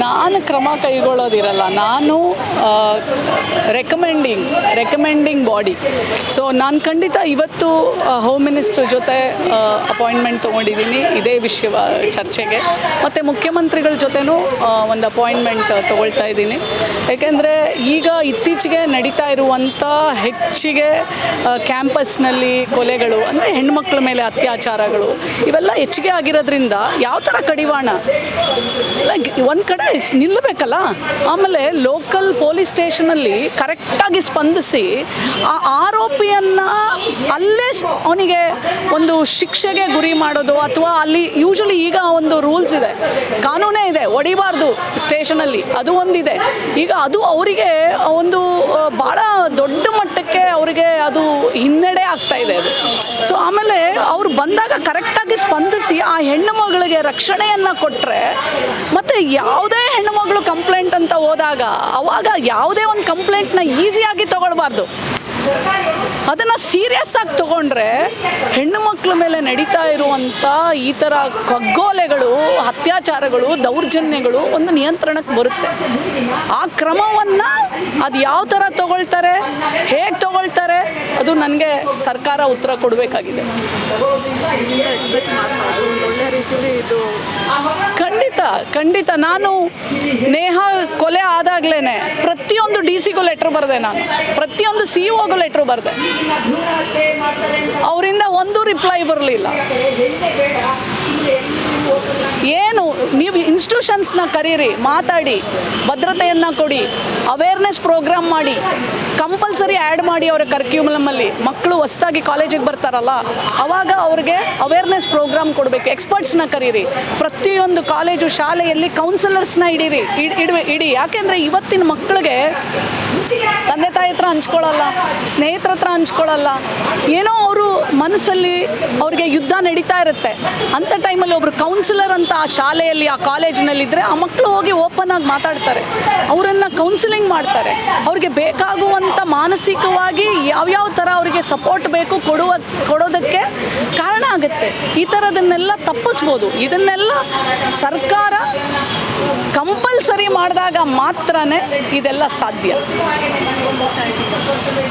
ನಾನು ಕ್ರಮ ಕೈಗೊಳ್ಳೋದಿರಲ್ಲ, ನಾನು ರೆಕಮೆಂಡಿಂಗ್ ರೆಕಮೆಂಡಿಂಗ್ ಬಾಡಿ ಸೊ ನಾನು ಖಂಡಿತ ಇವತ್ತು ಹೋಮ್ ಮಿನಿಸ್ಟರ್ ಜೊತೆ ಅಪಾಯಿಂಟ್ಮೆಂಟ್ ತೊಗೊಂಡಿದ್ದೀನಿ, ಇದೇ ವಿಷಯ ಚರ್ಚೆಗೆ. ಮತ್ತು ಮುಖ್ಯಮಂತ್ರಿಗಳ ಜೊತೆನೂ ಒಂದು ಅಪಾಯಿಂಟ್ಮೆಂಟ್ ತೊಗೊಳ್ತಾ ಇದ್ದೀನಿ. ಯಾಕೆಂದರೆ ಈಗ ಇತ್ತೀಚೆಗೆ ನಡೀತಾ ಇರುವಂಥ ಹೆಚ್ಚಿಗೆ ಕ್ಯಾಂಪಸ್ನಲ್ಲಿ ಕೊಲೆಗಳು, ಅಂದರೆ ಹೆಣ್ಮಕ್ಳ ಮೇಲೆ ಅತ್ಯಾಚಾರಗಳು, ಇವೆಲ್ಲ ಹೆಚ್ಚಿಗೆ ಆಗಿರೋದ್ರಿಂದ ಯಾವ ಥರ ಕಡಿವಾಣ? ಲೈಕ್, ಒಂದು ಕಡೆ ಸ್- ನಿಲ್ಲಬೇಕಲ್ಲ? ಆಮೇಲೆ ಲೋಕಲ್ ಪೊಲೀಸ್ ಸ್ಟೇಷನಲ್ಲಿ ಕರೆಕ್ಟಾಗಿ ಸ್ಪಂದಿಸಿ ಆ ಆರೋಪಿಯನ್ನು ಅಲ್ಲೇ ಅವನಿಗೆ ಒಂದು ಶಿಕ್ಷೆಗೆ ಗುರಿ ಮಾಡೋದು ಅಥವಾ ಅಲ್ಲಿ ಯೂಶಲಿ ಈಗ ಒಂದು ರೂಲ್ಸ್ ಇದೆ. ಕಾನೂನೇ ಇದೆ, ಹೊಡಿಬಾರ್ದು ಸ್ಟೇಷನಲ್ಲಿ ಅದು ಒಂದಿದೆ. ಈಗ ಅದು ಅವರಿಗೆ ಒಂದು ಭಾಳ ದೊಡ್ಡ ಮಟ್ಟಕ್ಕೆ ಅವರಿಗೆ ಅದು ಹಿನ್ನಡೆ ಆಗ್ತಾ ಇದೆ ಅದು. ಸೊ ಆಮೇಲೆ ಅವ್ರು ಬಂದಾಗ ಕರೆಕ್ಟಾಗಿ ಸ್ಪಂದಿಸಿ ಆ ಹೆಣ್ಣು ಮಗಳಿಗೆ ರಕ್ಷಣೆಯನ್ನು ಕೊಟ್ಟರೆ ಮತ್ತು ಯಾವುದೇ ಹೆಣ್ಣು ಮಗಳು ಕಂಪ್ಲೇಂಟ್ ಅಂತ ಹೋದಾಗ ಅವಾಗ ಯಾವುದೇ ಒಂದು ಕಂಪ್ಲೇಂಟ್ನ ಈಸಿಯಾಗಿ ತಗೊಳ್ಬಾರ್ದು. ಅದನ್ನು ಸೀರಿಯಸ್ ಆಗಿ ತಗೊಂಡ್ರೆ ಹೆಣ್ಣು ಮಕ್ಕಳ ಮೇಲೆ ನಡೀತಾ ಇರುವಂಥ ಈ ಥರ ಕಗ್ಗೋಲೆಗಳು, ಅತ್ಯಾಚಾರಗಳು, ದೌರ್ಜನ್ಯಗಳು ಒಂದು ನಿಯಂತ್ರಣಕ್ಕೆ ಬರುತ್ತೆ. ಆ ಕ್ರಮವನ್ನು ಅದು ಯಾವ ಥರ ತಗೊಳ್ತಾರೆ, ಹೇಗೆ ತಗೊಳ್ತಾರೆ, ಅದು ನನಗೆ ಸರ್ಕಾರ ಉತ್ತರ ಕೊಡಬೇಕಾಗಿದೆ. ಖಂಡಿತ ಖಂಡಿತ. ನಾನು ನೇಹ ಕೊಲೆ ಆದಾಗ್ಲೇ ಪ್ರತಿಯೊಂದು ಡಿ ಸಿಗೂ ಲೆಟ್ರ್ ಬರೆದೆ ನಾನು. ಪ್ರತಿಯೊಂದು ಸಿ ಒಗೂ ಲೆಟ್ರ್ ಬರೆದೆ. ಅವರಿಂದ ಒಂದು ರಿಪ್ಲೈ ಬರಲಿಲ್ಲ ಏನು ನೀವು ಇನ್ಸ್ಟಿಟ್ಯೂಷನ್ಸ್ನ ಕರೀರಿ, ಮಾತಾಡಿ, ಭದ್ರತೆಯನ್ನು ಕೊಡಿ ಅವೇರ್ನೆಸ್ ಪ್ರೋಗ್ರಾಮ್ ಮಾಡಿ ಕಂಪಲ್ಸರಿ ಆ್ಯಡ್ ಮಾಡಿ ಅವರ ಕರ್ಕ್ಯೂಮಲಮ್ಮಲ್ಲಿ ಮಕ್ಕಳು ಹೊಸ್ದಾಗಿ ಕಾಲೇಜಿಗೆ ಬರ್ತಾರಲ್ಲ, ಅವಾಗ ಅವ್ರಿಗೆ ಅವೇರ್ನೆಸ್ ಪ್ರೋಗ್ರಾಮ್ ಕೊಡಬೇಕು. ಎಕ್ಸ್ಪರ್ಟ್ಸ್ನ ಕರೀರಿ. ಪ್ರತಿಯೊಂದು ಕಾಲೇಜು ಶಾಲೆಯಲ್ಲಿ ಕೌನ್ಸಿಲರ್ಸ್ನ ಇಡೀರಿ. ಇಡ್- ಇಡ್ವೆ, ಇಡಿ. ಯಾಕೆಂದರೆ ಇವತ್ತಿನ ಮಕ್ಕಳಿಗೆ ತಂದೆ ತಾಯಿ ಹತ್ರ ಹಂಚ್ಕೊಳ್ಳಲ್ಲ ಸ್ನೇಹಿತರ ಹತ್ರ ಹಂಚ್ಕೊಳ್ಳಲ್ಲ ಏನೋ ಮನಸ್ಸಲ್ಲಿ ಅವ್ರಿಗೆ ಯುದ್ಧ ನಡೀತಾ ಇರುತ್ತೆ. ಅಂಥ ಟೈಮಲ್ಲಿ ಒಬ್ರು ಕೌನ್ಸಿಲರ್ ಅಂತ ಆ ಶಾಲೆಯಲ್ಲಿ, ಆ ಕಾಲೇಜಿನಲ್ಲಿದ್ದರೆ ಆ ಮಕ್ಕಳು ಹೋಗಿ ಓಪನ್ ಆಗಿ ಮಾತಾಡ್ತಾರೆ. ಅವರನ್ನು ಕೌನ್ಸಿಲಿಂಗ್ ಮಾಡ್ತಾರೆ. ಅವ್ರಿಗೆ ಬೇಕಾಗುವಂಥ ಮಾನಸಿಕವಾಗಿ ಯಾವ್ಯಾವ ಥರ ಅವರಿಗೆ ಸಪೋರ್ಟ್ ಬೇಕು ಕೊಡುವ, ಕೊಡೋದಕ್ಕೆ ಕಾರಣ ಆಗುತ್ತೆ. ಈ ಥರದನ್ನೆಲ್ಲ ತಪ್ಪಿಸ್ಬೋದು. ಇದನ್ನೆಲ್ಲ ಸರ್ಕಾರ ಕಂಪಲ್ಸರಿ ಮಾಡಿದಾಗ ಮಾತ್ರನೇ ಇದೆಲ್ಲ ಸಾಧ್ಯ.